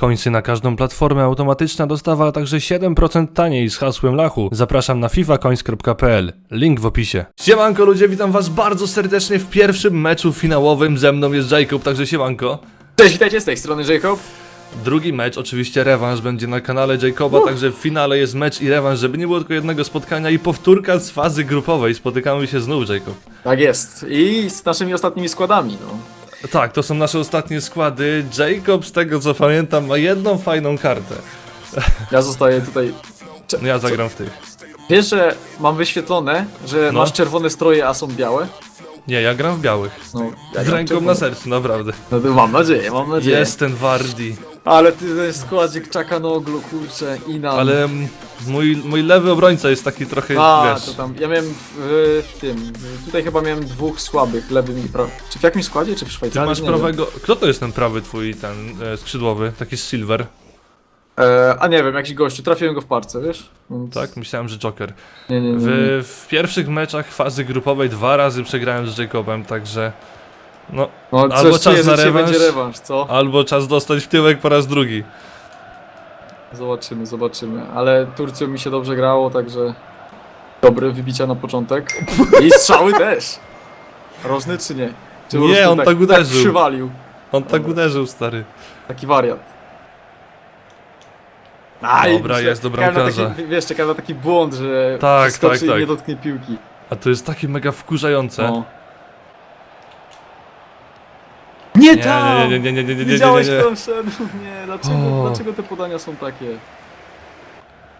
Końcy na każdą platformę, automatyczna dostawa, a także 7% taniej z hasłem Lachu. Zapraszam na fifacoins.pl. Link w opisie. Siemanko ludzie, witam was bardzo serdecznie w pierwszym meczu finałowym. Ze mną jest Jacob, także siemanko. Cześć, witajcie z tej strony Jacob. Drugi mecz, oczywiście rewanż będzie na kanale Jacoba, także w finale jest mecz i rewanż, żeby nie było tylko jednego spotkania i powtórka z fazy grupowej. Spotykamy się znów, Jacob. Tak jest. I z naszymi ostatnimi składami, no. Tak, to są nasze ostatnie składy. Jacob, z tego co pamiętam, ma jedną fajną kartę. Ja zostaję tutaj. No ja zagram w tych. Wiesz, że mam wyświetlone, że No. masz czerwone stroje, a są białe? Nie, ja gram w białych. No, ja Z ręką na sercu, naprawdę. No to mam nadzieję, mam nadzieję. Jest ten Wardi. Ale ty ten składzik Czakanoglu, kurczę, i na. Ale mój, mój lewy obrońca jest taki trochę, A, wiesz... to tam. Ja miałem w, w tym. Tutaj chyba miałem dwóch słabych, lewym i prawym. Czy w jakim składzie, czy w Ty Szwajcarii? masz Nie wiem. prawego... Kto to jest ten prawy twój, ten e, skrzydłowy? Taki z silver, E, a nie wiem, jakiś gościu, trafiłem go w parce, wiesz? Więc... tak? Myślałem, że Joker. Nie, nie, nie. W, nie. w pierwszych meczach fazy grupowej dwa razy przegrałem z Jacobem, także... No, No, albo coś czas czuję, na że dzisiaj rewanż. będzie rewanż, co? albo czas dostać w tyłek po raz drugi. Zobaczymy, zobaczymy. Ale Turcją mi się dobrze grało, także dobre wybicia na początek. I strzały też. Rożny czy nie? Czy po Nie, prostu on tak uderzył. Tak przywalił. On tak uderzył, stary. Taki wariat. Aj, Dobra, myślę- jest do czekałem na bramkarza. taki, Wiesz, czekałem na taki błąd, że Tak, tak, i tak. nie dotknie piłki. A to jest takie mega wkurzające. No. Nie, Nie, tam! nie, nie, nie, nie, nie, nie, nie, Widziałeś, nie, nie. tam szedł? Nie, dlaczego, O. dlaczego te podania są takie?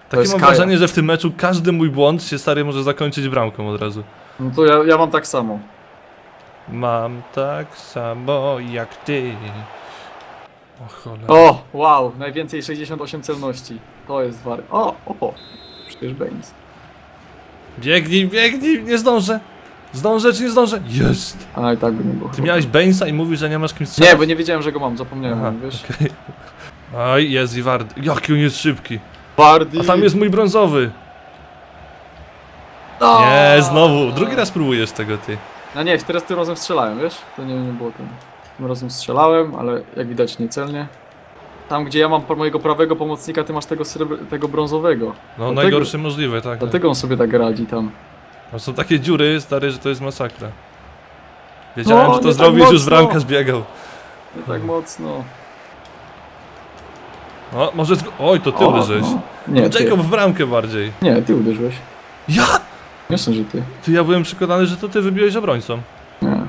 Takie jest mam Kaja. wrażenie, że w tym meczu każdy mój błąd się stary może zakończyć bramką od razu. No to ja, ja mam tak samo. Mam tak samo jak ty. O cholera. O, wow, najwięcej 68 celności. To jest war. O, o, przecież Baines. Biegnij, biegnij, nie zdążę. Zdążę czy nie zdążę? Jest. A i tak by nie było. Ty miałeś Bainsa i mówisz, że nie masz kim strzelać? Nie, bo nie wiedziałem, że go mam, zapomniałem, Aha, wiesz. okej. Oj, jest i Ward. Jaki on jest szybki. Bardi. A tam jest mój brązowy. No. Nie, znowu. Drugi raz próbujesz tego, ty. No nie, teraz tym razem strzelałem, wiesz? To nie, nie było tym. Tym razem strzelałem, ale jak widać niecelnie. Tam, gdzie ja mam mojego prawego pomocnika, ty masz tego, srebr- tego brązowego. No, możliwe, tak. tak. Dlatego on sobie tak radzi tam. No, są takie dziury, stary, że to jest masakra. Wiedziałem, No, że to nie tak zrobisz, już mocno. bramkarz biegał. Nie tak mocno. No, może zg- Oj, to ty O, uderzyłeś. no. Nie, ty. Jacob w bramkę bardziej. Nie, ty uderzyłeś. Ja? Jasne, że ty. Ty, ja byłem przekonany, że to ty wybiłeś obrońcą. Nie.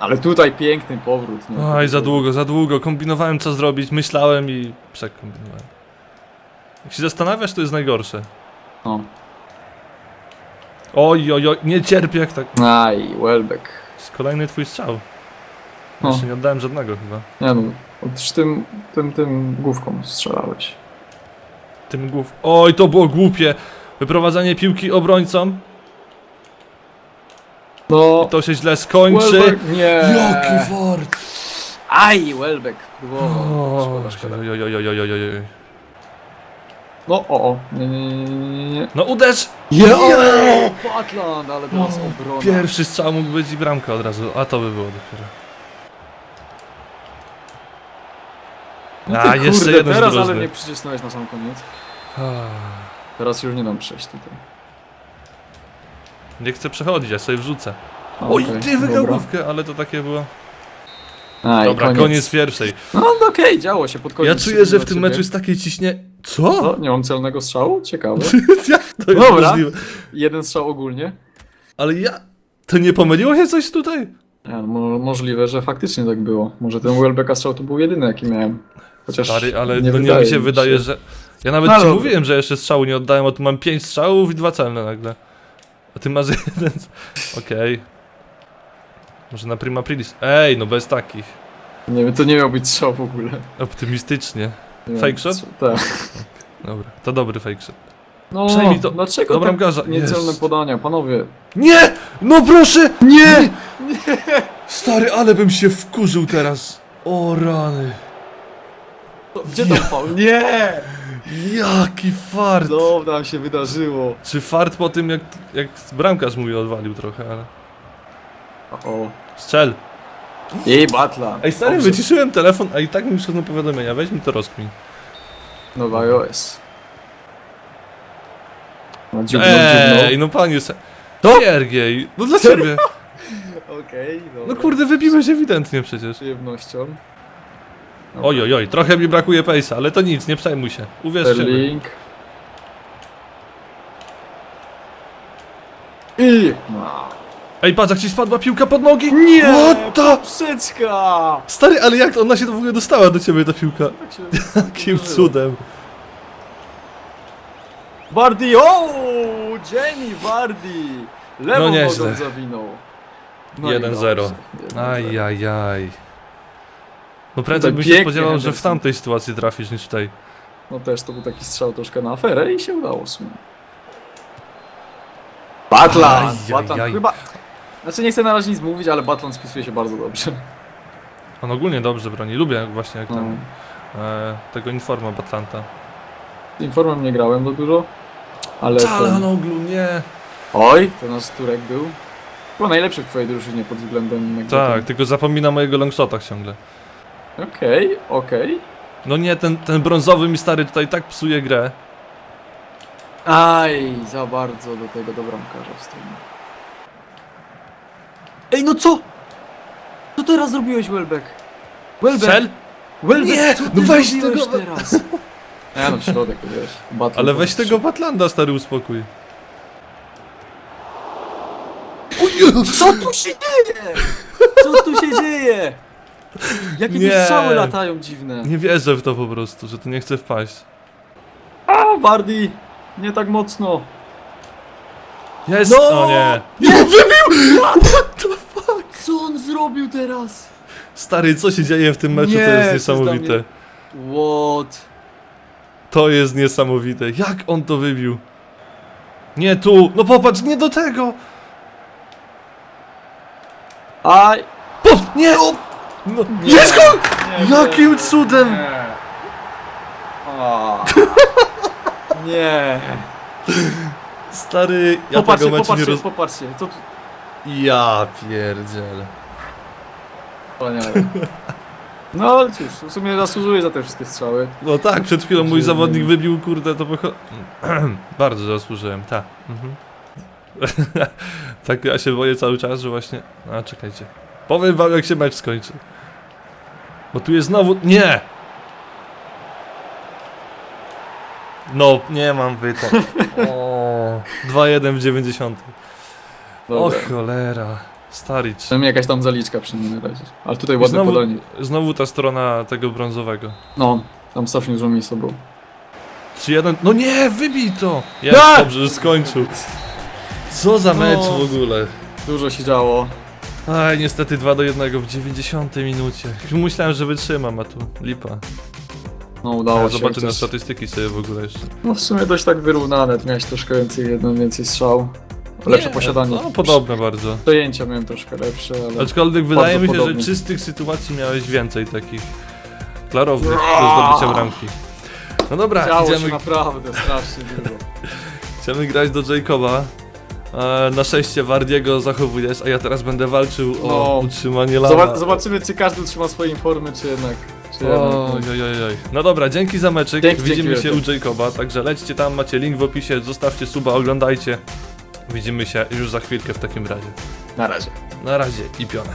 Ale tutaj piękny powrót. Nie? Oj, za długo, za długo. Kombinowałem co zrobić, myślałem i przekombinowałem. Jak się zastanawiasz, to jest najgorsze. No. Oj, oj, oj, nie cierpię jak tak. Aj, Welbeck. Jest kolejny twój strzał. No. Jeszcze nie oddałem żadnego chyba. Nie no, od tym, tym, tym główką strzelałeś. Tym głów. Oj, to było głupie. Wyprowadzanie piłki obrońcom. No, To się źle skończy. Welbeck, nie. Jaki fart! Aj, Welbeck. Próbował. O, Szkoda, szkoda. oj, oj, oj, oj, oj, oj, oj. No, o, o. Nie, nie, nie, nie, nie. No uderz! Je, o, Patland, ale teraz obrona. Pierwszy strzał mógł być i bramka od razu, a to by było dopiero. No A, ty, jeszcze kurde, jeden teraz ale mnie przycisnąłeś na sam koniec. Ah, Teraz już nie dam przejść tutaj. Nie chcę przechodzić, ja sobie wrzucę. A, Oj, okej, ty wygrał dobra. główkę, ale to takie było. A, i Dobra, koniec, pierwszej. No, no okej, działo się pod koniec. Ja czuję, że w tym ciebie. meczu jest takie ciśnie. Co? Co? Nie mam celnego strzału? Ciekawe. Jak to jest Dobra. możliwe? Jeden strzał ogólnie. Ale ja... To nie pomyliło się coś tutaj? Nie, no, mo- możliwe, że faktycznie tak było. Może ten Welbecka strzał to był jedyny jaki miałem. Chociaż Stary, ale nie no nie wydaje mi się wydaje, że... Ja nawet No, ci dobra. mówiłem, że jeszcze strzału nie oddałem, a tu mam 5 strzałów i dwa celne nagle. A ty masz jeden... Okej. Może na prima aprilis. Ej, no bez takich. Nie wiem, to nie miał być strzał w ogóle. Optymistycznie. Nie Fake shot? Tak. Dobra, to dobry fake shot. No, to dlaczego do tak bramkarza. niecelne Jest. podania, panowie? Nie! No proszę! Nie! Stary, ale bym się wkurzył teraz. O rany. To, gdzie tam faul? Nie! Jaki fart! No, tam się wydarzyło. Czy fart po tym, jak, jak bramkarz mój odwalił trochę, ale... O, Strzel! I Batla. Ej stary, Dobrze. wyciszyłem telefon, a i tak mi przychodzą powiadomienia, weź mi to rozkmin. Nowa iOS. No, dziubnął. Ej, no panie se... To? Siergiej, no dla Serio? ciebie. Okej, dobra. No kurde, wybiłeś ewidentnie przecież. przyjemnością. Dobra. Oj, oj, oj, trochę mi brakuje pejsa, ale to nic, nie przejmuj się. Uwierz w siebie. Sterling. I... No. Ej, patrz, jak ci spadła piłka pod nogi! Nie! What the... Poprzeczka! Stary, ale jak ona się w ogóle dostała do ciebie, ta piłka? Tak się Jakim cudem. Bardi, o! Jamie Bardi! Lewą No nogą nieźle. zawinął. No i 1-0. dobrze. 1-0. Ajajaj. No prędzej Tutaj bym się pięknie spodziewał, że w Henderson. tamtej sytuacji trafisz niż w tej. No też to był taki strzał troszkę na aferę i się udało w sumie. Batlan! Ajajaj. Batlan chyba... Znaczy nie chcę na razie nic mówić, ale Batlan spisuje się bardzo dobrze. On ogólnie dobrze broni. Lubię właśnie jak No. ten, e, tego informa Batlanta. Informem nie grałem za dużo, ale... ten- Czalanoglu, nie. Oj, to nasz Turek był. Chyba najlepszy w twojej drużynie pod względem... jakby Tak, tylko zapomina mojego longshotach ciągle. Okej, okej. No nie, ten, ten brązowy mi stary tutaj tak psuje grę. Aj, za bardzo do tego do bramkarza wstąpił. Ej, no co? Co teraz zrobiłeś, Welbeck? Welbeck! Strzel? Welbeck, Nie, co ty no weź zrobiłeś tego- teraz? No, w środek, wiesz. Battle Ale to weź tego Batlanda stary uspokój. Co tu się dzieje? Co tu się dzieje? Jakie tu Nie. strzały latają dziwne. Nie wierzę w to po prostu, że to nie chce wpaść. A, Wardy! Nie tak mocno. Jest! No! O nie! Nie, wybił! What the fuck? Co on zrobił teraz? Stary, co się dzieje w tym meczu, Nie, to jest niesamowite. What? To jest niesamowite. Jak on to wybił? Nie tu! No popatrz, nie do tego! Aj! Po, nie! No, Nie. jest gol! Nie, Jakim nie, cudem! Nie. Nie. Stary, ja Popatrzcie, tego meczu nie popatrzcie, roz... popatrzcie. Co tu? Ja pierdzielę. Wspaniale. No ale cóż, w sumie zasługuje za te wszystkie strzały. No tak, przed chwilą mój zawodnik wybił, kurde, to pocho... Bardzo zasłużyłem, tak. Mhm. tak ja się boję cały czas, że właśnie... A, czekajcie. Powiem wam, jak się mecz skończy. Bo tu jest znowu... Nie! No, nie mam wyta. O, 2-1 w 90. O cholera. Staricz. Przynajmniej jakaś tam zaliczka przy nim na razie. Ale tutaj I ładne znowu, podanie. znowu ta strona tego brązowego. No, tam strasznie dużo miejsca było. 3-1. No nie, wybij to! Jest, Tak! dobrze, że skończył. Co za mecz No. w ogóle. Dużo się działo. Aj, niestety 2 do 1 w 90 minucie. Myślałem, że wytrzymam, a tu lipa. No udało się. zobaczę na chociaż- statystyki sobie w ogóle jeszcze. No w sumie dość tak wyrównane. Tu miałeś troszkę więcej, jeden więcej strzał. Lepsze Nie, posiadanie. No, podobne bardzo. Przejęcia miałem troszkę lepsze, ale... Aczkolwiek wydaje mi się, że podobnie. czystych sytuacji miałeś więcej takich klarownych do zdobycia bramki. No dobra, Działo się idziemy, naprawdę strasznie dużo. chcemy grać do Jacoba. E, Na szczęście Wardiego zachowujesz, a ja teraz będę walczył o No. utrzymanie lana. Zobac zobaczymy, czy każdy utrzyma swojej formy, czy jednak... Czy jednak Oj, oj, oj, oj. No dobra, dzięki za meczyk. Dzięki, Widzimy dzięki się u Jacoba, także lećcie tam, macie link w opisie, zostawcie suba, oglądajcie. Widzimy się już za chwilkę w takim razie. Na razie. Na razie i piona.